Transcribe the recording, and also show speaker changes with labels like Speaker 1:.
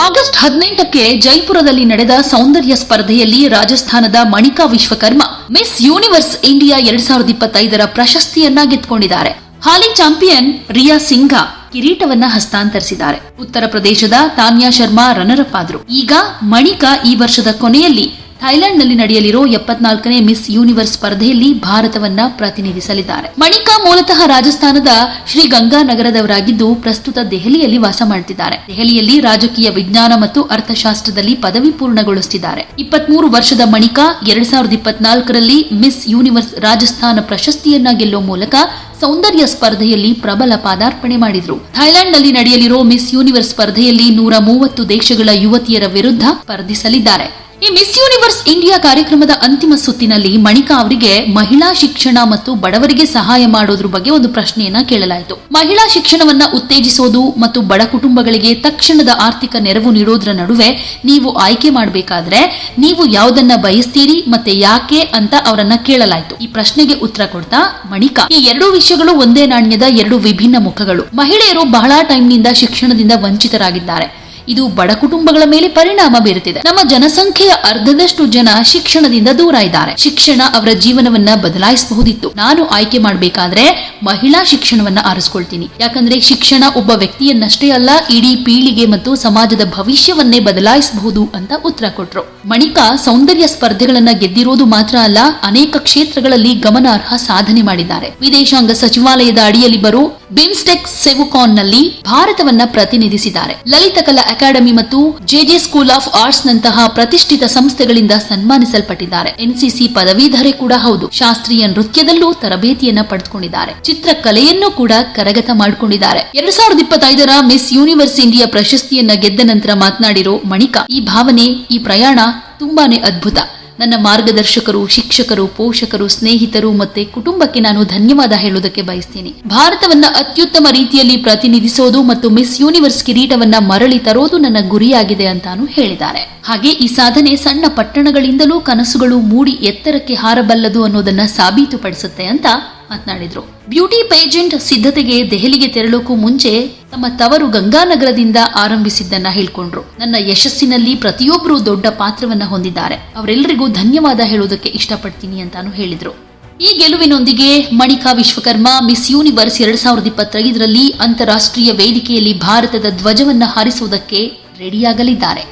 Speaker 1: August ಹದಿನೆಂಟಕ್ಕೆ ಜೈಪುರದಲ್ಲಿ ನಡೆದ ಸೌಂದರ್ಯ ಸ್ಪರ್ಧೆಯಲ್ಲಿ ರಾಜಸ್ಥಾನದ Manika Vishwakarma, Miss Universe India ಎರಡ್ ಸಾವಿರದ ಇಪ್ಪತ್ತೈದರ ಪ್ರಶಸ್ತಿಯನ್ನ ಗೆದ್ದುಕೊಂಡಿದ್ದಾರೆ ಹಾಲಿ ಚಾಂಪಿಯನ್ ರಿಯಾ ಸಿಂಘಾ ಕಿರೀಟವನ್ನ ಹಸ್ತಾಂತರಿಸಿದ್ದಾರೆ. ಉತ್ತರ ಪ್ರದೇಶದ ತಾನ್ಯಾ ಶರ್ಮಾ ರನ್ನರ್ ಅಪ್ ಆದ್ರು. ಈಗ ಮಣಿಕಾ ಈ ವರ್ಷದ ಕೊನೆಯಲ್ಲಿ ಥೈಲ್ಯಾಂಡ್ನಲ್ಲಿ ನಡೆಯಲಿರೋ ಎಪ್ಪತ್ನಾಲ್ಕನೇ ಮಿಸ್ ಯೂನಿವರ್ಸ್ ಸ್ಪರ್ಧೆಯಲ್ಲಿ ಭಾರತವನ್ನ ಪ್ರತಿನಿಧಿಸಲಿದ್ದಾರೆ. ಮಣಿಕಾ ಮೂಲತಃ ರಾಜಸ್ಥಾನದ ಶ್ರೀ ಗಂಗಾನಗರದವರಾಗಿದ್ದು ಪ್ರಸ್ತುತ ದೆಹಲಿಯಲ್ಲಿ ವಾಸ ಮಾಡುತ್ತಿದ್ದಾರೆ ದೆಹಲಿಯಲ್ಲಿ ರಾಜಕೀಯ ವಿಜ್ಞಾನ ಮತ್ತು ಅರ್ಥಶಾಸ್ತ್ರದಲ್ಲಿ ಪದವಿ ಪೂರ್ಣಗೊಳಿಸುತ್ತಿದ್ದಾರೆ ಇಪ್ಪತ್ಮೂರು ವರ್ಷದ ಮಣಿಕಾ ಎರಡ್ ಸಾವಿರದ ಇಪ್ಪತ್ನಾಲ್ಕರಲ್ಲಿ ಮಿಸ್ ಯೂನಿವರ್ಸ್ ರಾಜಸ್ಥಾನ ಪ್ರಶಸ್ತಿಯನ್ನ ಗೆಲ್ಲುವ ಮೂಲಕ ಸೌಂದರ್ಯ ಸ್ಪರ್ಧೆಯಲ್ಲಿ ಪ್ರಬಲ ಪಾದಾರ್ಪಣೆ ಮಾಡಿದ್ರು. ಥೈಲ್ಯಾಂಡ್ನಲ್ಲಿ ನಡೆಯಲಿರೋ ಮಿಸ್ ಯೂನಿವರ್ಸ್ ಸ್ಪರ್ಧೆಯಲ್ಲಿ ನೂರ ಮೂವತ್ತು ದೇಶಗಳ ಯುವತಿಯರ ವಿರುದ್ಧ ಸ್ಪರ್ಧಿಸಲಿದ್ದಾರೆ. ಈ ಮಿಸ್ ಯೂನಿವರ್ಸ್ ಇಂಡಿಯಾ ಕಾರ್ಯಕ್ರಮದ ಅಂತಿಮ ಸುತ್ತಿನಲ್ಲಿ ಮಣಿಕಾ ಅವರಿಗೆ ಮಹಿಳಾ ಶಿಕ್ಷಣ ಮತ್ತು ಬಡವರಿಗೆ ಸಹಾಯ ಮಾಡೋದ್ರ ಬಗ್ಗೆ ಒಂದು ಪ್ರಶ್ನೆಯನ್ನ ಕೇಳಲಾಯಿತು. ಮಹಿಳಾ ಶಿಕ್ಷಣವನ್ನ ಉತ್ತೇಜಿಸೋದು ಮತ್ತು ಬಡ ಕುಟುಂಬಗಳಿಗೆ ತಕ್ಷಣದ ಆರ್ಥಿಕ ನೆರವು ನೀಡೋದ್ರ ನಡುವೆ ನೀವು ಆಯ್ಕೆ ಮಾಡಬೇಕಾದ್ರೆ ನೀವು ಯಾವುದನ್ನ ಬಯಸ್ತೀರಿ ಮತ್ತೆ ಯಾಕೆ ಅಂತ ಅವರನ್ನ ಕೇಳಲಾಯಿತು. ಈ ಪ್ರಶ್ನೆಗೆ ಉತ್ತರ ಕೊಡ್ತಾ ಮಣಿಕಾ. ಈ ಎರಡೂ ವಿಷಯಗಳು ಒಂದೇ ನಾಣ್ಯದ ಎರಡು ವಿಭಿನ್ನ ಮುಖಗಳು. ಮಹಿಳೆಯರು ಬಹಳ ಟೈಮ್ನಿಂದ ಶಿಕ್ಷಣದಿಂದ ವಂಚಿತರಾಗಿದ್ದಾರೆ. ಇದು ಬಡ ಕುಟುಂಬಗಳ ಮೇಲೆ ಪರಿಣಾಮ ಬೀರುತ್ತಿದೆ. ನಮ್ಮ ಜನಸಂಖ್ಯೆಯ ಅರ್ಧದಷ್ಟು ಜನ ಶಿಕ್ಷಣದಿಂದ ದೂರ ಇದ್ದಾರೆ. ಶಿಕ್ಷಣ ಅವರ ಜೀವನವನ್ನ ಬದಲಾಯಿಸಬಹುದಿತ್ತು. ನಾನು ಆಯ್ಕೆ ಮಾಡಬೇಕಾದ್ರೆ ಮಹಿಳಾ ಶಿಕ್ಷಣವನ್ನ ಆರಿಸ್ಕೊಳ್ತೀನಿ. ಯಾಕಂದ್ರೆ ಶಿಕ್ಷಣ ಒಬ್ಬ ವ್ಯಕ್ತಿಯನ್ನಷ್ಟೇ ಅಲ್ಲ, ಇಡೀ ಪೀಳಿಗೆ ಮತ್ತು ಸಮಾಜದ ಭವಿಷ್ಯವನ್ನೇ ಬದಲಾಯಿಸಬಹುದು ಅಂತ ಉತ್ತರ ಕೊಟ್ರು. ಮಣಿಕಾ ಸೌಂದರ್ಯ ಸ್ಪರ್ಧೆಗಳನ್ನ ಗೆದ್ದಿರೋದು ಮಾತ್ರ ಅಲ್ಲ, ಅನೇಕ ಕ್ಷೇತ್ರಗಳಲ್ಲಿ ಗಮನಾರ್ಹ ಸಾಧನೆ ಮಾಡಿದ್ದಾರೆ. ವಿದೇಶಾಂಗ ಸಚಿವಾಲಯದ ಅಡಿಯಲ್ಲಿ ಬರೋ ಬಿಮ್ಸ್ಟೆಕ್ ಸೆವುಕಾನ್ನಲ್ಲಿ ಭಾರತವನ್ನ ಪ್ರತಿನಿಧಿಸಿದ್ದಾರೆ. ಲಲಿತ ಕಲಾ ಅಕಾಡೆಮಿ ಮತ್ತು ಜೆಜೆ ಸ್ಕೂಲ್ ಆಫ್ ಆರ್ಟ್ಸ್ ನಂತಹ ಪ್ರತಿಷ್ಠಿತ ಸಂಸ್ಥೆಗಳಿಂದ ಸನ್ಮಾನಿಸಲ್ಪಟ್ಟಿದ್ದಾರೆ. ಎನ್ಸಿಸಿ ಪದವೀಧರೆ ಕೂಡ ಹೌದು. ಶಾಸ್ತ್ರೀಯ ನೃತ್ಯದಲ್ಲೂ ತರಬೇತಿಯನ್ನ ಪಡೆದುಕೊಂಡಿದ್ದಾರೆ. ಚಿತ್ರಕಲೆಯನ್ನು ಕೂಡ ಕರಗತ ಮಾಡಿಕೊಂಡಿದ್ದಾರೆ. ಎರಡ್ ಸಾವಿರದ ಇಪ್ಪತ್ತೈದರ ಮಿಸ್ ಯೂನಿವರ್ಸ್ ಇಂಡಿಯಾ ಪ್ರಶಸ್ತಿಯನ್ನ ಗೆದ್ದ ನಂತರ ಮಾತನಾಡಿರೋ ಮಣಿಕಾ, ಈ ಭಾವನೆ, ಈ ಪ್ರಯಾಣ ತುಂಬಾನೇ ಅದ್ಭುತ. ನನ್ನ ಮಾರ್ಗದರ್ಶಕರು, ಶಿಕ್ಷಕರು, ಪೋಷಕರು, ಸ್ನೇಹಿತರು ಮತ್ತೆ ಕುಟುಂಬಕ್ಕೆ ನಾನು ಧನ್ಯವಾದ ಹೇಳುವುದಕ್ಕೆ ಬಯಸ್ತೀನಿ. ಭಾರತವನ್ನ ಅತ್ಯುತ್ತಮ ರೀತಿಯಲ್ಲಿ ಪ್ರತಿನಿಧಿಸೋದು ಮತ್ತು ಮಿಸ್ ಯೂನಿವರ್ಸ್ ಕಿರೀಟವನ್ನ ಮರಳಿ ತರೋದು ನನ್ನ ಗುರಿಯಾಗಿದೆ ಅಂತಾನು ಹೇಳಿದ್ದಾರೆ. ಹಾಗೆ ಈ ಸಾಧನೆ ಸಣ್ಣ ಪಟ್ಟಣಗಳಿಂದಲೂ ಕನಸುಗಳು ಮೂಡಿ ಎತ್ತರಕ್ಕೆ ಹಾರಬಲ್ಲದು ಅನ್ನೋದನ್ನ ಸಾಬೀತುಪಡಿಸುತ್ತೆ ಅಂತ ಮಾತನಾಡಿದ್ರು. ಬ್ಯೂಟಿ ಪೇಜೆಂಟ್ ಸಿದ್ಧತೆಗೆ ದೆಹಲಿಗೆ ತೆರಳೋಕು ಮುಂಚೆ ತಮ್ಮ ತವರು ಗಂಗಾನಗರದಿಂದ ಆರಂಭಿಸಿದ್ದನ್ನ ಹೇಳ್ಕೊಂಡ್ರು. ನನ್ನ ಯಶಸ್ಸಿನಲ್ಲಿ ಪ್ರತಿಯೊಬ್ಬರು ದೊಡ್ಡ ಪಾತ್ರವನ್ನ ಹೊಂದಿದ್ದಾರೆ. ಅವರೆಲ್ಲರಿಗೂ ಧನ್ಯವಾದ ಹೇಳೋದಕ್ಕೆ ಇಷ್ಟಪಡ್ತೀನಿ ಅಂತಾನು ಹೇಳಿದ್ರು. ಈ ಗೆಲುವಿನೊಂದಿಗೆ ಮಣಿಕಾ ವಿಶ್ವಕರ್ಮ, ಮಿಸ್ ಯೂನಿವರ್ಸ್ ಎರಡ್ ಸಾವಿರದ ಇಪ್ಪತ್ತೈದರಲ್ಲಿ ಅಂತಾರಾಷ್ಟ್ರೀಯ ವೇದಿಕೆಯಲ್ಲಿ ಭಾರತದ ಧ್ವಜವನ್ನ ಹಾರಿಸುವುದಕ್ಕೆ ರೆಡಿಯಾಗಲಿದ್ದಾರೆ.